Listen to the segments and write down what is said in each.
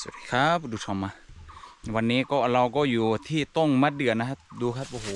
สวัสดีครับดูชมมา วันนี้ก็เราก็อยู่ที่ต้งมะเดื่อนะครับ ดูครับโอ้โห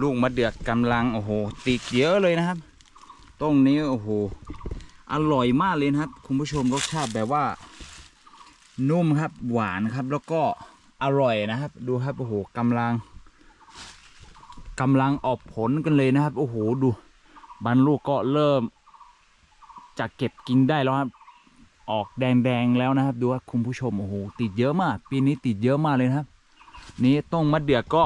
ลูกมะเดื่อกำลังโอ้โหติดเยอะเลยนะครับต้นนี้โอ้โหอร่อยมากเลยนะครับ คุณผู้ชมรสชาติแบบว่า นุ่มครับหวานครับ แล้วก็อร่อยนะครับ ดูครับโอ้โหกำลังกำลังออกผลกันเลยนะครับ โอ้โหดูบรรลูกก็เริ่มจะเก็บกินได้แล้วครับ ออกแดงๆแล้วนะครับ ดูว่าคุณผู้ชมโอ้โหติดเยอะมาก ปีนี้ติดเยอะมากเลยนะครับ นี่ต้งมะเดื่อก็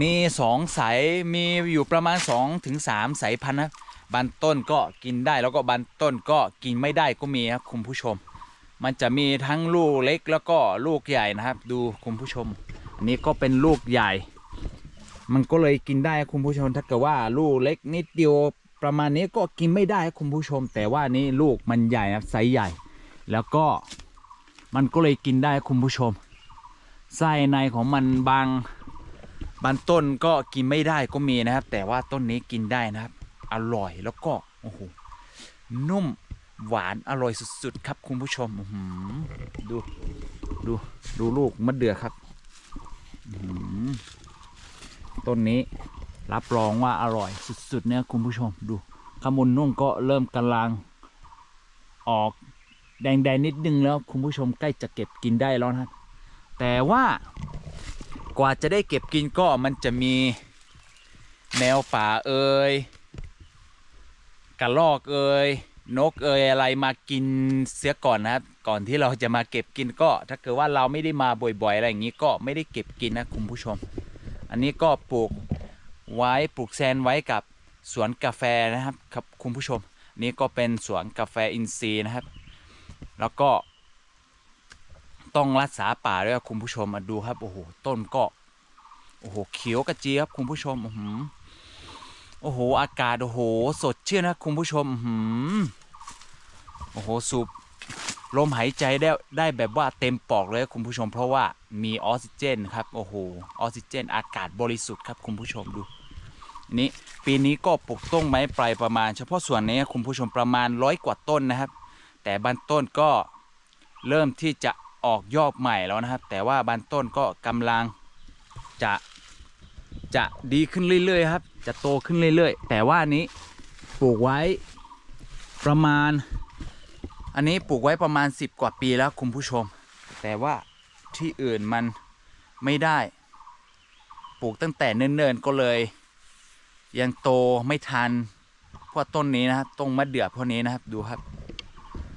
มีสองสายมีอยู่ประมาณ2อถึงสามสายพันธุ์นะบานต้นก็กินได้แล้วก็บานต้นก็กินไม่ได้ก็มีครับคุณผู้ชม มันจะมีทั้งลูกเล็กแล้วก็ลูกใหญ่นะครับ ดูคุณผู้ชม อันนี้ก็เป็นลูกใหญ่ มันก็เลยกินได้คุณผู้ชมถ้าเกิดว่าลูกเล็กนิดเดียว ประมาณนี้ก็กินไม่ได้คุณผู้ชม แต่ว่านี่ลูกมันใหญ่นะไซส์ใหญ่ แล้วก็มันก็เลยกินได้คุณผู้ชมไส้ในของมันบางบางต้นก็กินไม่ได้ก็มีนะครับ แต่ว่าต้นนี้กินได้นะครับ อร่อยแล้วก็โอ้โหนุ่มหวานอร่อยสุดๆ ครับคุณผู้ชมดูดูดูลูกมะเดื่อครับต้นนี้ รับรองว่าอร่อยสุดๆเนี่ยคุณผู้ชมดูขมุนนุ่งก็เริ่มกำลังออกแดงๆนิดนึงแล้วคุณผู้ชมใกล้จะเก็บกินได้แล้วนะแต่ว่ากว่าจะได้เก็บกินก็มันจะมีแมวป่าเอ่ยกระรอกเอ่ยนกเอ่ยอะไรมากินเสียก่อนนะครับก่อนที่เราจะมาเก็บกินก็ ถ้าเกิดว่าเราไม่ได้มาบ่อยๆ อะไรอย่างนี้ก็ไม่ได้เก็บกินนะคุณผู้ชม อันนี้ก็ปลูก ไว้ปลูกแซนไว้กับสวนกาแฟนะครับครับคุณผู้ชม นี่ก็เป็นสวนกาแฟอินทรีย์นะครับ แล้วก็ ต้องรักษาป่าด้วยครับคุณผู้ชมมาดูครับโอ้โหต้นก็โอ้โหเขียวกระเจี๊ยบคุณผู้ชมหือโอ้โหอากาศโอ้โห สดชื่นนะคุณผู้ชมหือโอ้โหสูบ ลมหายใจได้ได้แบบว่าเต็มปอดเลยคุณผู้ชม เพราะว่ามีออกซิเจนครับโอ้โหออกซิเจนอากาศบริสุทธิ์ครับคุณผู้ชมดูนี้ปีนี้ก็ปลูกต้นไม้ไพรประมาณ เฉพาะส่วนนี้คุณผู้ชมประมาณร้อยกว่าต้นนะครับ แต่บางต้นก็เริ่มที่จะออกยอดใหม่แล้วนะครับ แต่ว่าบางต้นก็กำลังจะจะดีขึ้นเรื่อยๆครับ จะโตขึ้นเรื่อยๆ แต่ว่านี้ปลูกไว้ประมาณ อันนี้ปลูกไว้ประมาณ 10 กว่าปีแล้วคุณผู้ชม แต่ว่าที่อื่นมันไม่ได้ ปลูกตั้งแต่เนิ่นๆก็เลย ยังโตไม่ทันพราะต้นนี้นะครับต้นมะเดื่อพวกนี้นะครับดูครับ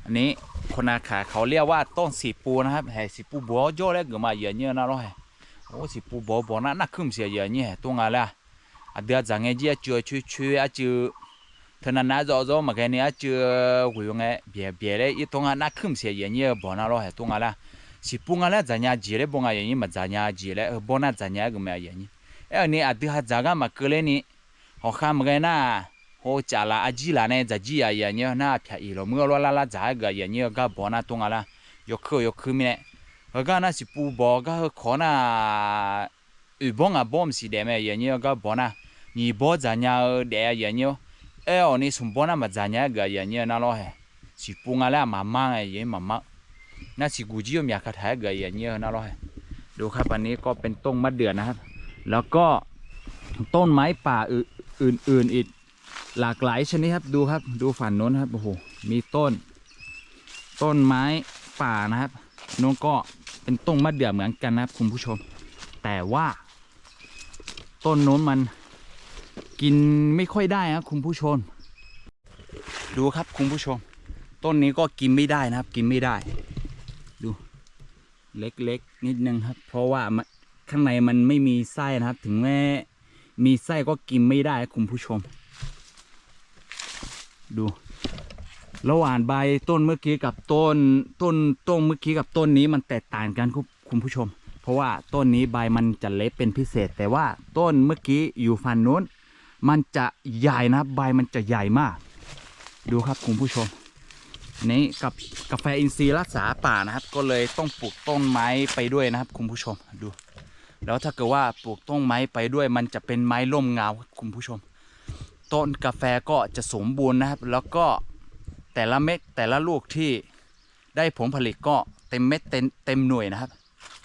อันนี้คนอาขาเขาเรียกว่าต้นสีปูนะครับแห่สีปูบัวโยแล้วก็มาเยอะเนี่ยนะราแห่โอ้สีปูบัวบัวน่ะนักขึ้นเสียเยอะเนี่ยตรงอะไรอะเดี๋ยวจังไงจีจือช่วยช่วยอะจือ เท่านั้นนะรอรอมาแค่นี้อะจือหุยงไงเบียเบียเลยอีตรงอะนักขึ้นเสียเยอะเนี่ยบัวน่ะเราแห่ตรงอะไรสีปูงอะไรจังยาจีเลยบัวอะอย่างนี้มาจังยาจีเลยเออบัวน่ะจังยาก็ไม่อย่างนี้เอ้อันนี้อะ เอ้อนี่สมบูร ni sumbona mazanya ga ya nye na lo he si punga la mama ye mama น่าสิกูจิโอมยากาะถายเกยอย่างเงี้ยนะร้อยดูครับอันนี้ก็เป็นต้นมะเดื่อนะครับ แล้วก็ต้นไม้ป่าอื่นๆอีกหลากหลายชนิดครับดูครับ ดูฝั่งโน้นครับโอ้โหมีต้น ต้นไม้ป่านะครับโน้นก็เป็นต้นมะเดื่อเหมือนกันนะครับคุณผู้ชม แต่ว่า ต้นโน้นมัน กินไม่ค่อยได้ครับคุณผู้ชม ดูครับคุณผู้ชม ต้นนี้ก็กินไม่ได้นะครับ กินไม่ได้ ดูเล็กๆนิดนึงครับ เพราะว่าข้างในมันไม่มีไส้นะครับ ถึงแม้มีไส้ก็กินไม่ได้ครับคุณผู้ชม ดู ระหว่างใบต้นเมื่อกี้กับต้นต้นต้นเมื่อกี้กับต้นนี้มันแตกต่างกันคุณคุณผู้ชม เพราะว่าต้นนี้ใบมันจะเล็กเป็นพิเศษ แต่ว่าต้นเมื่อกี้อยู่ฝั่งนู้น มันจะใหญ่นะครับใบมันจะใหญ่มาก ดูครับคุณผู้ชมนี่กับกาแฟอินทรีย์รักษาป่านะครับ ก็เลยต้องปลูกต้นไม้ไปด้วยนะครับ คุณผู้ชมดู แล้วถ้าเกิดว่าปลูกต้นไม้ไปด้วย มันจะเป็นไม้ร่มเงาครับคุณผู้ชม ต้นกาแฟก็จะสมบูรณ์นะครับ แล้วก็แต่ละเม็ดแต่ละลูกที่ได้ผลผลิตก็เต็มเม็ดเต็มเต็มหน่วยนะครับ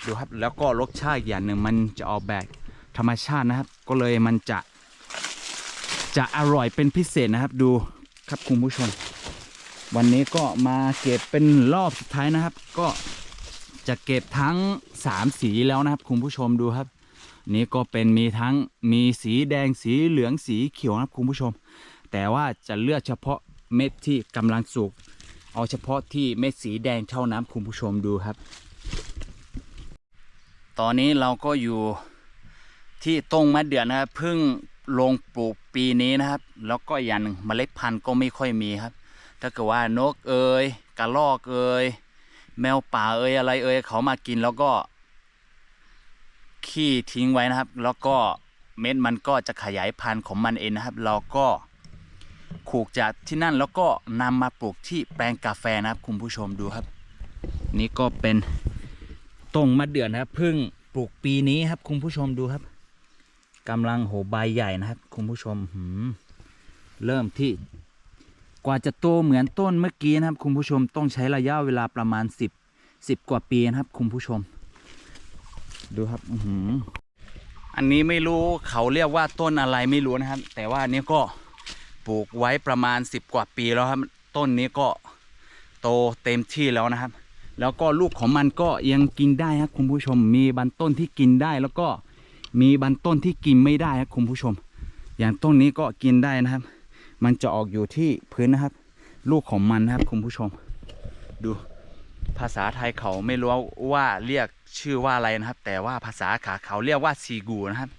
ดูครับแล้วก็รสชาติอีกอย่างหนึ่งมันจะออกแบบธรรมชาตินะครับ ก็เลยมันจะ จะอร่อยเป็นพิเศษนะครับดูครับคุณผู้ชม วันนี้ก็มาเก็บเป็นรอบสุดท้ายนะครับ ก็จะเก็บทั้ง 3 สีแล้วนะครับคุณผู้ชมดูครับ นี่ก็เป็นมีทั้งมีสีแดงสีเหลืองสีเขียวนะครับคุณผู้ชม แต่ว่าจะเลือกเฉพาะเม็ดที่กำลังสุกเอาเฉพาะที่เม็ดสีแดงเท่านั้นคุณผู้ชมดูครับ ตอนนี้เราก็อยู่ที่ต้งมะเดื่อนะครับเพิ่งลงปลูก ปีนี้นะครับ แล้วก็อย่างหนึ่งเมล็ดพันธุ์ก็ไม่ค่อยมีครับ ถ้าเกิดว่านกเอยกระรอกเอยแมวป่าเอยอะไรเอยเขามากินแล้วก็ ขี้ทิ้งไว้นะครับ แล้วก็เม็ดมันก็จะขยายพันธุ์ของมันเองนะครับ เราก็ขูกจากที่นั่นแล้วก็นำมาปลูกที่แปลงกาแฟนะครับคุณผู้ชมดูครับ นี่ก็เป็นต้งมะเดื่อนะครับเพิ่งปลูกปีนี้ครับคุณผู้ชมดูครับ กำลังโหใบใหญ่นะครับคุณผู้ชมหืมเริ่มที่กว่าจะโตเหมือนต้นเมื่อกี้นะครับ คุณผู้ชมต้องใช้ระยะเวลาประมาณ 10 10 กว่าปีนะครับ คุณผู้ชม ดูครับอืมอันนี้ไม่รู้เขาเรียกว่าต้นอะไรไม่รู้นะครับ แต่ว่าอันนี้ก็ปลูกไว้ประมาณ 10 กว่าปีแล้วครับ ต้นนี้ก็โตเต็มที่แล้วนะครับ แล้วก็ลูกของมันก็ยังกินได้ครับคุณผู้ชมมีบางต้นที่กินได้แล้วก็ มีบางต้นที่กินไม่ได้ครับคุณผู้ชม อย่างต้นนี้ก็กินได้นะครับ มันจะออกอยู่ที่พื้นนะครับ ลูกของมันนะครับคุณผู้ชม ดูภาษาไทยเขาไม่รู้ว่าเรียกชื่อว่าอะไรนะครับ แต่ว่าภาษาขาเขาเรียกว่าซีกูนะครับ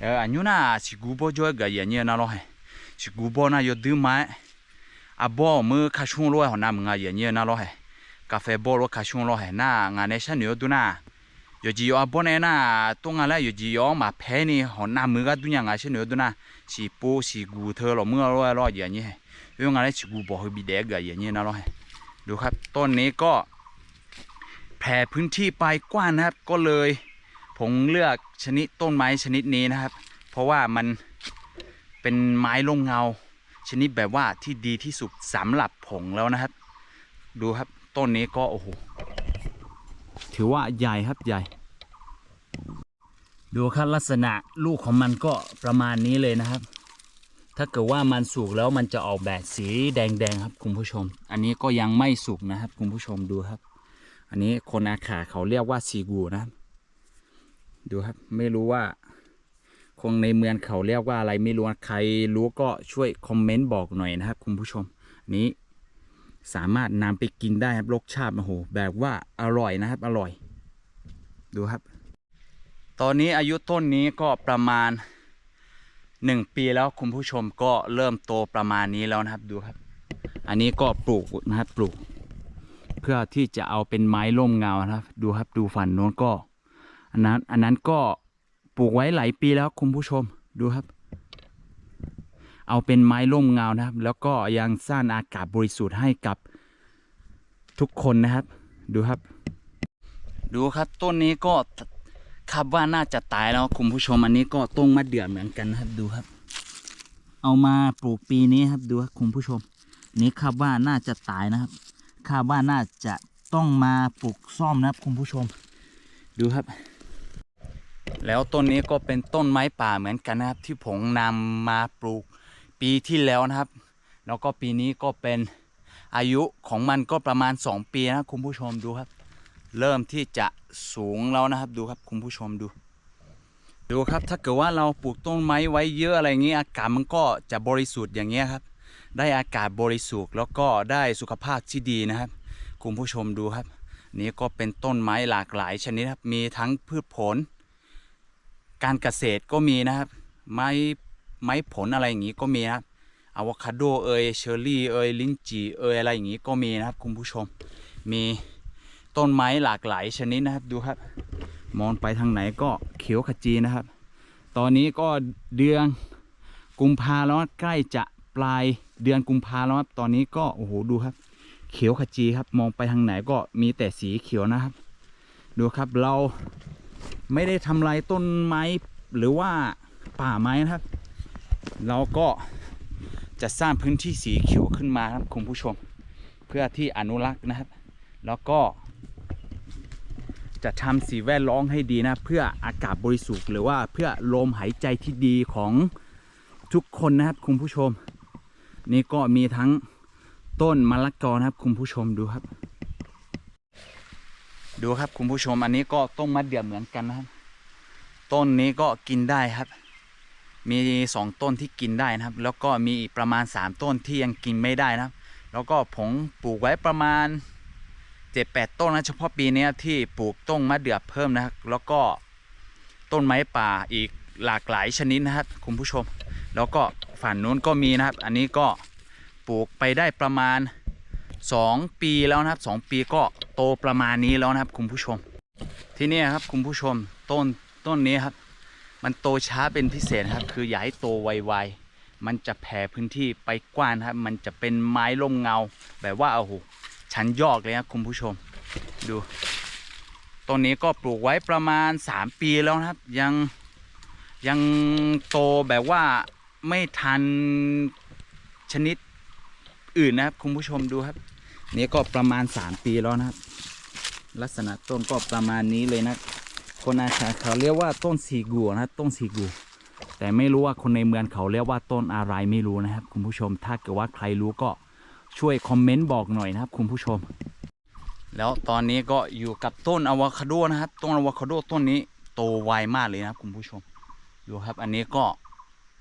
เอออันนี้นะซีกูโบจอยกับอย่างเงี้ยนะเราให้ซีกูโบนะยดื้อไม้อาบอมือคาชุ่งร้อยหัวหน้ามึงอะอย่างเงี้ยนะเราให้กาแฟบอลคาชุ่งร้อยหน้างานในชั้นเนื้อดูนะอยู่จีอาบอเนี่ยนะตรงนั้นแหละอยู่จีอมาแพ้นี่หัวหน้ามือก็ดูอย่างไงชั้นเนื้อดูนะ yo ji yo abone na tonga la yo ji yo ma phe ni ho na mu ga dunya nga she no do na si po si gu the lo mu lo lo ya ni yo nga la si gu bo ho bi de ga ya ni na lo ดูครับต้นนี้ก็แผ่พื้นที่ไปกว้างนะครับ ก็เลยผมเลือกชนิดต้นไม้ชนิดนี้นะครับ เพราะว่ามันเป็นไม้ลงเงา ชนิดแบบว่าที่ดีที่สุดสำหรับผงแล้วนะครับ ดูครับต้นนี้ก็โอ้โห ถือว่าใหญ่ครับใหญ่ ดูครับลักษณะลูกของมันก็ประมาณนี้เลยนะครับ ถ้าเกิดว่ามันสุกแล้วมันจะออกแบบสีแดงๆครับคุณผู้ชม อันนี้ก็ยังไม่สุกนะครับคุณผู้ชมดูครับ อันนี้คนอาขาเขาเรียกว่าซีกูนะครับดูครับไม่รู้ว่าคงในเมืองเขาเรียกว่าอะไรไม่รู้ใครรู้ก็ช่วยคอมเมนต์บอกหน่อยนะครับคุณผู้ชมนนี้ สามารถนำไปกินได้ครับรสชาติโอ้โหแบบว่าอร่อยนะครับ อร่อย ดูครับ ตอนนี้อายุต้นนี้ก็ประมาณหนึ่งปีแล้วคุณผู้ชมก็เริ่มโตประมาณนี้แล้วนะครับดูครับ อันนี้ก็ปลูกนะครับปลูก เพื่อที่จะเอาเป็นไม้ร่มเงานะครับ ดูครับดูฝั่งโน้นก็ อันนั้นอันนั้นก็ปลูกไว้หลายปีแล้วคุณผู้ชมดูครับ เอาเป็นไม้ร่มเงานะครับ แล้วก็ยังสร้างอากาศบริสุทธิ์ให้กับทุกคนนะครับ ดูครับ ดูครับต้นนี้ก็คาดว่าน่าจะตายแล้วคุณผู้ชมอันนี้ก็ต้งมะเดื่อเหมือนกันนะครับดูครับ เอามาปลูกปีนี้ครับดูครับคุณผู้ชม นี่คาดว่าน่าจะตายนะครับคาดว่าน่าจะต้องมาปลูกซ่อมนะครับคุณผู้ชม ดูครับ แล้วต้นนี้ก็เป็นต้นไม้ป่าเหมือนกันนะครับ ที่ผมนำมาปลูก ปีที่แล้วนะครับ แล้วก็ปีนี้ก็เป็นอายุของมันก็ประมาณ 2 ปีนะคุณผู้ชมดูครับ เริ่มที่จะสูงแล้วนะครับดูครับคุณผู้ชมดู ดูครับถ้าเกิดว่าเราปลูกต้นไม้ไว้เยอะอะไรเงี้ยอากาศมันก็จะบริสุทธิ์อย่างเงี้ยครับ ได้อากาศบริสุทธิ์แล้วก็ได้สุขภาพที่ดีนะครับ คุณผู้ชมดูครับ นี่ก็เป็นต้นไม้หลากหลายชนิดครับมีทั้งพืชผล การเกษตรก็มีนะครับ ไม้ ไม้ผลอะไรอย่างงี้ก็มีนะครับอะวคาโดเอยเชอร์รี่เอยลิ้นจี่เอยอะไรอย่างงี้ก็มีนะครับคุณผู้ชม มีต้นไม้หลากหลายชนิดนะครับดูครับ มองไปทางไหนก็เขียวขจีนะครับ ตอนนี้ก็เดือนกุมภาแล้วใกล้จะปลายเดือนกุมภาแล้วครับตอนนี้ก็โอ้โหดูครับ เขียวขจีครับมองไปทางไหนก็มีแต่สีเขียวนะครับ ดูครับเราไม่ได้ทำลายต้นไม้หรือว่าป่าไม้นะครับ เราก็จะสร้างพื้นที่สีเขียวขึ้นมาครับคุณผู้ชม เพื่อที่อนุรักษ์นะครับ แล้วก็ จะทำสิ่งแวดล้อมให้ดีนะ เพื่ออากาศบริสุทธิ์หรือว่าเพื่อลมหายใจที่ดีของทุกคนนะครับคุณผู้ชม นี่ก็มีทั้งต้นมะละกอนะครับคุณผู้ชมดูครับ ดูครับคุณผู้ชมอันนี้ก็ต้นมะเดื่อเหมือนกันนะครับ ต้นนี้ก็กินได้ครับ มีสองต้นที่กินได้นะครับ แล้วก็มีประมาณสามต้นที่ยังกินไม่ได้นะครับ แล้วก็ผมปลูกไว้ประมาณเจ็ดแปดต้นนะเฉพาะปีนี้ที่ปลูกต้นมะเดื่อเพิ่มนะครับ แล้วก็ต้นไม้ป่าอีกหลากหลายชนิดนะครับคุณผู้ชม แล้วก็ฝั่งนู้นก็มีนะครับ อันนี้ก็ปลูกไปได้ประมาณ 2 ปีแล้วนะครับ 2 ปีก็โตประมาณนี้แล้วนะครับคุณผู้ชม ที่นี่ครับคุณผู้ชมต้นต้นนี้ครับ มันโตช้าเป็นพิเศษครับ คืออย่าให้โตไวๆมันจะแผ่พื้นที่ไปกว้างครับ มันจะเป็นไม้ร่มเงา แบบว่าโอ้โหชั้นยอกเลยครับคุณผู้ชม ดูต้นนี้ก็ปลูกไว้ประมาณ 3 ปีแล้วนะครับ ยังยังโตแบบว่าไม่ทันชนิดอื่นนะครับคุณผู้ชมดูครับ นี่ก็ประมาณ 3 ปีแล้วนะครับ ลักษณะต้นก็ประมาณนี้เลยนะ คนอาชาเขาเรียกว่าต้นสีกูนะต้นสีกู แต่ไม่รู้ว่าคนในเมืองเขาเรียกว่าต้นอะไรไม่รู้นะครับ คุณผู้ชม ถ้าเกิดว่าใครรู้ก็ช่วยคอมเมนต์บอกหน่อยนะครับ คุณผู้ชม แล้วตอนนี้ก็อยู่กับต้นอะวคาโดนะครับต้นอะวคาโดต้นนี้โตไวมากเลยนะครับคุณผู้ชมดูครับอันนี้ก็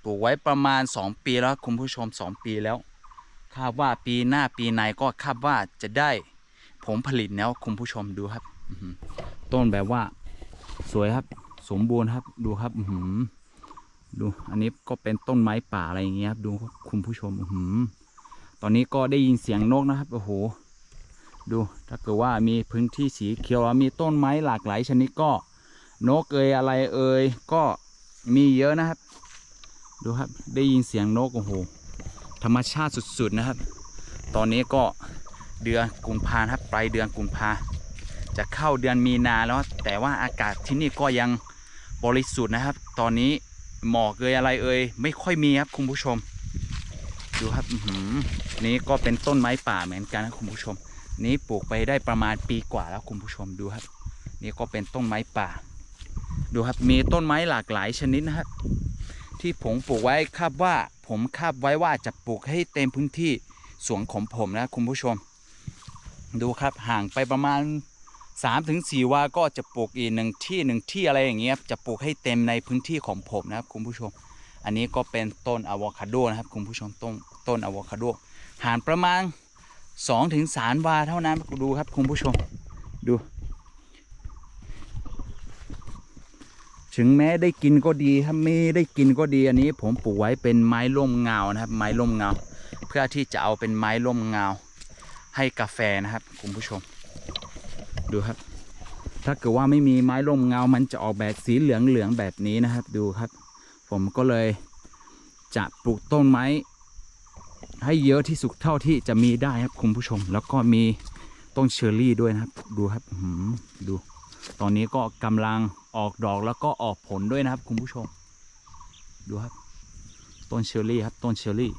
ปลูกไว้ประมาณ 2 ปีแล้วคุณผู้ชม 2 ปีแล้วคาดว่าปีหน้าปีในก็คาดว่าจะได้ผลผลิตแล้วคุณผู้ชมดูครับต้นแบบว่า สวยครับ สมบูรณ์ครับ ดูครับอือหือดู อันนี้ก็เป็นต้นไม้ป่าอะไรอย่างเงี้ยครับ ดูคุณผู้ชมอือหือตอนนี้ก็ได้ยินเสียงนกนะครับ โอ้โห ดู ถ้าเกิดว่ามีพื้นที่สีเขียว มีต้นไม้หลากหลายชนิดก็ นกเอยอะไรเอยก็มีเยอะนะครับ ดูครับ ได้ยินเสียงนก โอ้โห ธรรมชาติสุดๆนะครับ ตอนนี้ก็เดือนกุมภาครับ ปลายเดือนกุมภา จะเข้าเดือนมีนาแล้ว แต่ว่าอากาศที่นี่ก็ยังบริสุทธิ์นะครับ ตอนนี้หมอกเอยอะไรเอยไม่ค่อยมีครับคุณผู้ชม ดูครับนี่ก็เป็นต้นไม้ป่าเหมือนกันนะคุณผู้ชม นี้ปลูกไปได้ประมาณปีกว่าแล้วคุณผู้ชมดูครับ นี่ก็เป็นต้นไม้ป่า ดูครับมีต้นไม้หลากหลายชนิดนะครับที่ผมปลูกไว้คาดว่าผมคาดไว้ว่าจะปลูกให้เต็มพื้นที่สวนของผมนะคุณผู้ชม ดูครับห่างไปประมาณ สามถึงสี่วาก็จะปลูกอีกหนึ่งที่หนึ่งที่อะไรอย่างเงี้ยจะปลูกให้เต็มในพื้นที่ของผมนะครับคุณผู้ชม อันนี้ก็เป็นต้นอะโวคาโดนะครับคุณผู้ชมต้นต้นอะโวคาโดห่างประมาณ2อถึงสามวาเท่านั้นดูครับคุณผู้ชมดู ถึงแม้ได้กินก็ดีถ้าไม่ได้กินก็ดีอันนี้ ผมปลูกไว้เป็นไม้ร่มเงานะครับ ไม้ร่มเงา เพื่อที่จะเอาเป็นไม้ร่มเงา ให้กาแฟนะครับคุณผู้ชม ดูครับ ถ้าเกิดว่าไม่มีไม้ร่มเงา มันจะออกแบบสีเหลืองเหลืองๆแบบนี้นะครับ ดูครับ ผมก็เลยจะปลูกต้นไม้ ให้เยอะที่สุดเท่าที่จะมีได้ครับคุณผู้ชม แล้วก็มีต้นเชอร์รี่ด้วยนะครับ ดูครับดู ตอนนี้ก็กำลังออกดอกแล้วก็ออกผลด้วยนะครับคุณผู้ชม ดูครับ ต้นเชอร์รี่ครับ ต้นเชอร์รี่